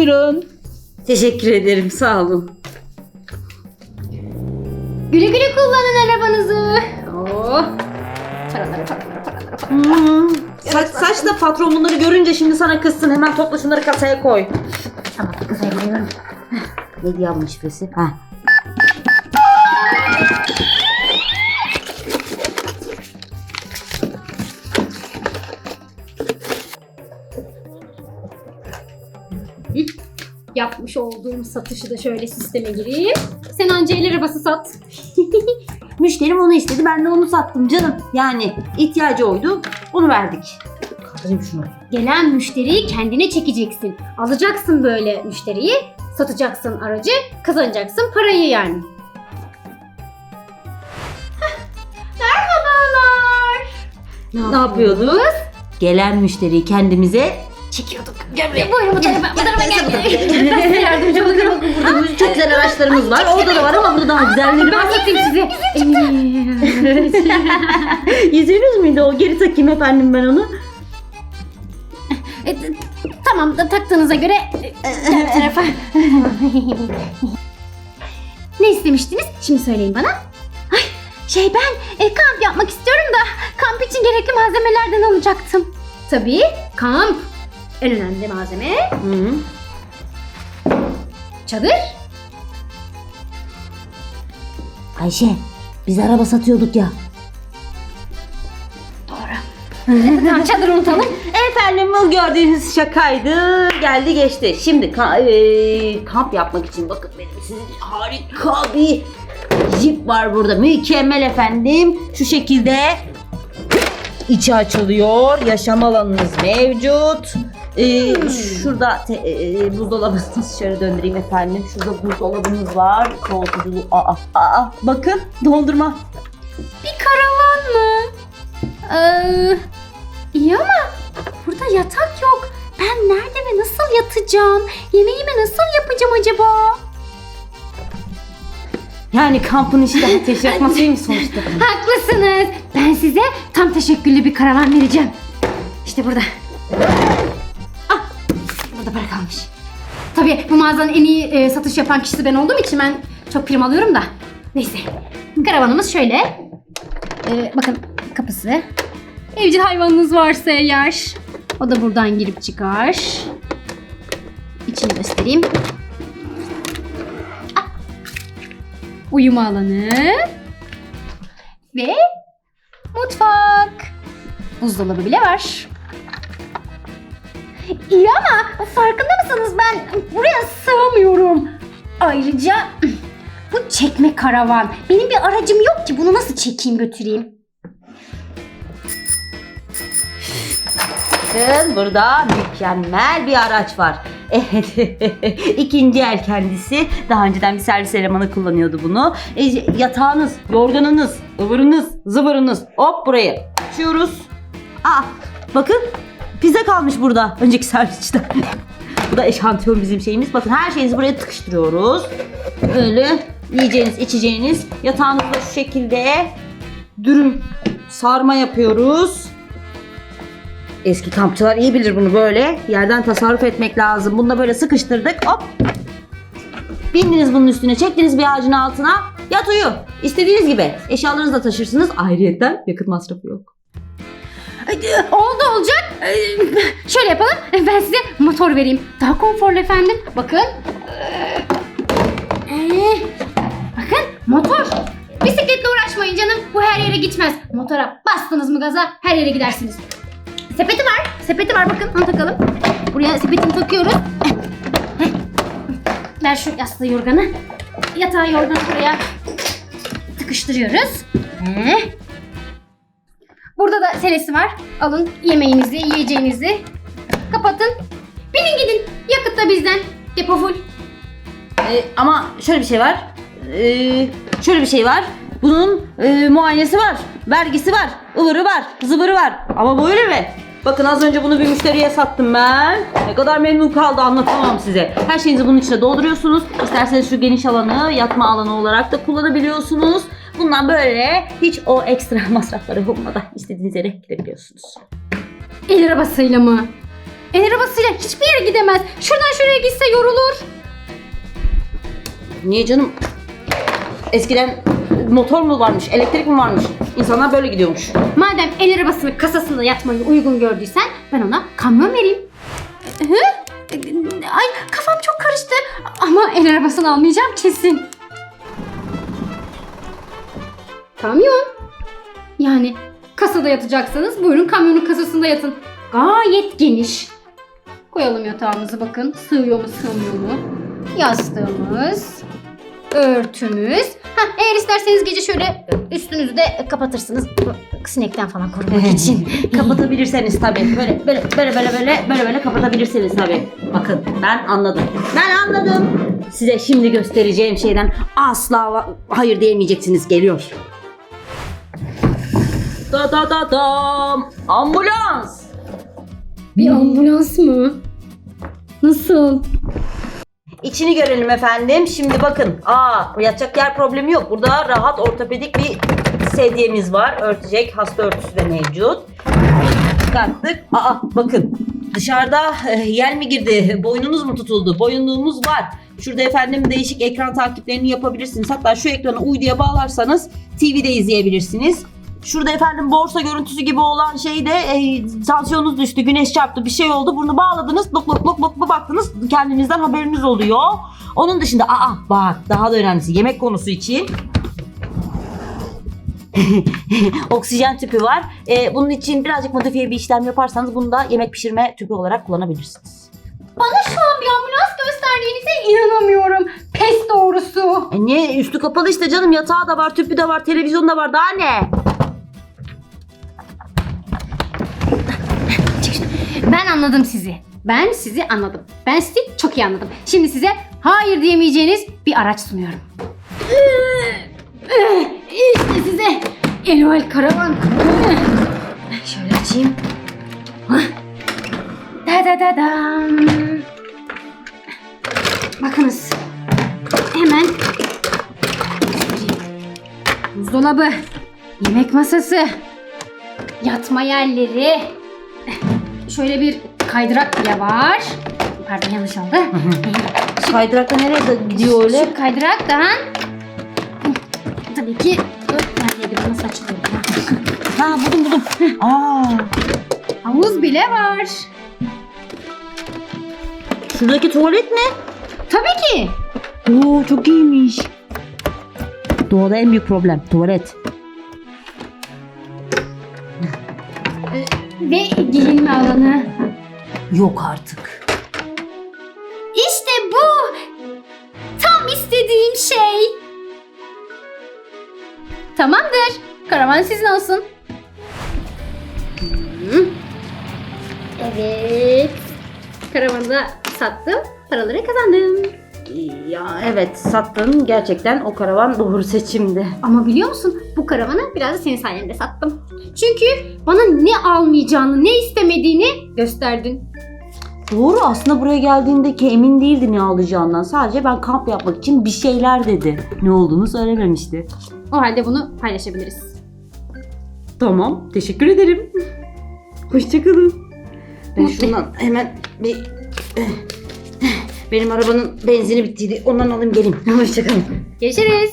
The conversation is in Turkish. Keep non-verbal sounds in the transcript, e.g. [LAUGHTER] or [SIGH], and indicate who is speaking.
Speaker 1: Buyurun.
Speaker 2: Teşekkür ederim sağ olun.
Speaker 3: Güle güle kullanın arabanızı. Oo. Paraları paraları paraları paraları.
Speaker 2: Hmm, saç, saç da patron bunları görünce şimdi sana kızsın. Hemen topla şunları kasaya koy.
Speaker 3: Tamam kızarıyorum.
Speaker 2: Ne diye almış şifresi? Ha.
Speaker 3: Yapmış olduğum satışı da şöyle sisteme gireyim. Sen anca el arabası sat. [LAUGHS]
Speaker 2: Müşterim onu istedi. Ben de onu sattım canım. Yani ihtiyacı oydu. Onu verdik. Kaldırayım şunu.
Speaker 3: Gelen müşteriyi kendine çekeceksin. Alacaksın böyle müşteriyi, satacaksın aracı, kazanacaksın parayı yani. Merhabalar.
Speaker 2: Ne yapıyorduk? Gelen müşteriyi kendimize
Speaker 3: Çekiyorduk. Gel buraya. Buyurun bu tarafa, gel. Ben size yardımcı olurum.
Speaker 2: Burada çok güzel araçlarımız var. Orada da var ama burada daha güzelleri var.
Speaker 3: Ben satayım size.
Speaker 2: Yüzünüz [LAUGHS] müydü o? Geri takayım efendim ben onu.
Speaker 3: E, tamam da taktığınıza göre e, tarafa. ne istemiştiniz? Şimdi söyleyin bana. Ay şey ben e, kamp yapmak istiyorum da kamp için gerekli malzemelerden alacaktım. Tabii kamp. En önemli malzeme
Speaker 2: Hı.
Speaker 3: çadır.
Speaker 2: Ayşe biz araba satıyorduk ya.
Speaker 3: tamam çadır unutalım.
Speaker 2: Efendim bu gördüğünüz şakaydı. Geldi geçti. Şimdi ka- e, kamp yapmak için bakın benim sizin harika bir jip var burada. Mükemmel efendim. Şu şekilde içi açılıyor. Yaşam alanınız mevcut. Ee, şurada te- e, buzdolabınız [LAUGHS] şöyle döndüreyim efendim. Şurada buzdolabınız var. Soğutuculu. Aa, aa, bakın dondurma.
Speaker 3: Bir karavan mı? Ee, iyi ama burada yatak yok. Ben nerede ve nasıl yatacağım? Yemeğimi nasıl yapacağım acaba?
Speaker 2: Yani kampın işte [LAUGHS] ateş yakmasıymış sonuçta.
Speaker 3: Haklısınız. Ben size tam teşekküllü bir karavan vereceğim. İşte burada. Burada para kalmış. Tabii bu mağazanın en iyi e, satış yapan kişisi ben olduğum için ben çok prim alıyorum da. Neyse. Karavanımız şöyle. E, bakın kapısı. Evcil hayvanınız varsa eğer. O da buradan girip çıkar. İçini göstereyim. Ah. Uyuma alanı. Ve mutfak. Buzdolabı bile var. İyi ama farkında mısınız ben buraya sığamıyorum. Ayrıca bu çekme karavan. Benim bir aracım yok ki bunu nasıl çekeyim götüreyim?
Speaker 2: Bakın burada mükemmel bir araç var. [LAUGHS] İkinci el kendisi. Daha önceden bir servis elemanı kullanıyordu bunu. E, yatağınız, yorganınız, ıvırınız, zıvırınız. Hop burayı açıyoruz. Aa, bakın pizza kalmış burada. Önceki servisten. Bu da eşantiyon bizim şeyimiz. Bakın her şeyinizi buraya tıkıştırıyoruz. Öyle yiyeceğiniz, içeceğiniz. Yatağınızda şu şekilde dürüm sarma yapıyoruz. Eski kampçılar iyi bilir bunu böyle. Yerden tasarruf etmek lazım. Bunu da böyle sıkıştırdık. Hop. Bindiniz bunun üstüne. Çektiniz bir ağacın altına. Yat uyu. İstediğiniz gibi. Eşyalarınızı da taşırsınız. Ayrıyetten yakıt masrafı yok.
Speaker 3: Oldu olacak. Ee, Şöyle yapalım. Ben size motor vereyim. Daha konforlu efendim. Bakın. Ee, bakın motor. Bisikletle uğraşmayın canım. Bu her yere gitmez. Motora bastınız mı gaza her yere gidersiniz. Sepeti var. Sepeti var bakın. Onu takalım. Buraya sepetini takıyoruz. Ver şu yastığı yorganı. Yatağı yorganı buraya tıkıştırıyoruz. Burada da selesi var. Alın yemeğinizi, yiyeceğinizi. Kapatın. Binin gidin. Yakıt da bizden. Depo full.
Speaker 2: Ee, ama şöyle bir şey var. Ee, şöyle bir şey var. Bunun e, muayenesi var. Vergisi var. ıvırı var. Zıvırı var. Ama böyle mi? Bakın az önce bunu bir müşteriye sattım ben. Ne kadar memnun kaldı anlatamam size. Her şeyinizi bunun içine dolduruyorsunuz. İsterseniz şu geniş alanı yatma alanı olarak da kullanabiliyorsunuz. Bundan böyle hiç o ekstra [LAUGHS] masrafları olmadan istediğiniz yere gidebiliyorsunuz.
Speaker 3: El arabasıyla mı? El arabasıyla hiçbir yere gidemez. Şuradan şuraya gitse yorulur.
Speaker 2: Niye canım? Eskiden motor mu varmış, elektrik mi varmış? İnsanlar böyle gidiyormuş.
Speaker 3: Madem el arabasının kasasında yatmayı uygun gördüysen ben ona kamyon vereyim. Hı? Ay kafam çok karıştı. Ama el arabasını almayacağım kesin. Kamyon. Yani kasada yatacaksanız buyurun kamyonun kasasında yatın. Gayet geniş. Koyalım yatağımızı bakın. Sığıyor mu sığmıyor mu? Yastığımız. Örtümüz. Ha, eğer isterseniz gece şöyle üstünüzü de kapatırsınız. Sinekten falan korumak için. [LAUGHS]
Speaker 2: Kapatabilirseniz tabii. Böyle böyle böyle böyle böyle böyle böyle kapatabilirsiniz tabii. Bakın ben anladım. Ben anladım. Size şimdi göstereceğim şeyden asla hayır diyemeyeceksiniz. Geliyor. Da da da dam. Ambulans.
Speaker 3: Bir ambulans mı? Nasıl?
Speaker 2: İçini görelim efendim. Şimdi bakın. Aa, yatacak yer problemi yok. Burada rahat ortopedik bir sedyemiz var. Örtecek hasta örtüsü de mevcut. Çıkarttık. Aa bakın. Dışarıda eh, yel mi girdi? Boynunuz mu tutuldu? Boyunluğumuz var. Şurada efendim değişik ekran takiplerini yapabilirsiniz. Hatta şu ekrana uyduya bağlarsanız TV'de izleyebilirsiniz. Şurada efendim borsa görüntüsü gibi olan şeyde e, tansiyonunuz düştü, güneş çarptı, bir şey oldu. Bunu bağladınız, lok lok lok lok baktınız kendinizden haberiniz oluyor. Onun dışında aa bak daha da önemlisi yemek konusu için [LAUGHS] oksijen tüpü var. E, bunun için birazcık modifiye bir işlem yaparsanız bunu da yemek pişirme tüpü olarak kullanabilirsiniz.
Speaker 3: Bana şu an bir ambulans gösterdiğinize inanamıyorum. Pes doğrusu.
Speaker 2: E niye? Üstü kapalı işte canım. Yatağı da var, tüpü de var, televizyonu da var. Daha ne?
Speaker 3: Anladım sizi. Ben sizi anladım. Ben sizi çok iyi anladım. Şimdi size hayır diyemeyeceğiniz bir araç sunuyorum. İşte size Eloel Karavan. Şöyle açayım. Da da da dam. Bakınız. Hemen. Buzdolabı, yemek masası, yatma yerleri, şöyle bir kaydırak bile var. Pardon yanlış oldu. [LAUGHS]
Speaker 2: Kaydırakta nereye de gidiyor öyle?
Speaker 3: Şu kaydıraktan tabii ki neredeydi bu nasıl açılıyor?
Speaker 2: Ha buldum buldum. Aa,
Speaker 3: Havuz bile var.
Speaker 2: şuradaki tuvalet ne?
Speaker 3: Tabii ki.
Speaker 2: Oo çok iyiymiş. Doğada en büyük problem tuvalet.
Speaker 3: Ve giyinme alanı.
Speaker 2: Yok artık.
Speaker 3: İşte bu. Tam istediğim şey. Tamamdır. Karavan sizin olsun. Evet. Karavanı da sattım. Paraları kazandım.
Speaker 2: Ya evet sattın gerçekten o karavan doğru seçimdi.
Speaker 3: Ama biliyor musun bu karavanı biraz da senin sayende sattım. Çünkü bana ne almayacağını, ne istemediğini gösterdin.
Speaker 2: Doğru aslında buraya geldiğinde ki emin değildi ne alacağından. Sadece ben kamp yapmak için bir şeyler dedi. Ne olduğunu söylememişti.
Speaker 3: O halde bunu paylaşabiliriz.
Speaker 2: Tamam teşekkür ederim. Hoşçakalın. Ben
Speaker 3: Mutlu.
Speaker 2: şundan hemen bir... Benim arabanın benzini bittiydi. Ondan alayım geleyim. [LAUGHS] Hoşçakalın.
Speaker 3: Görüşürüz.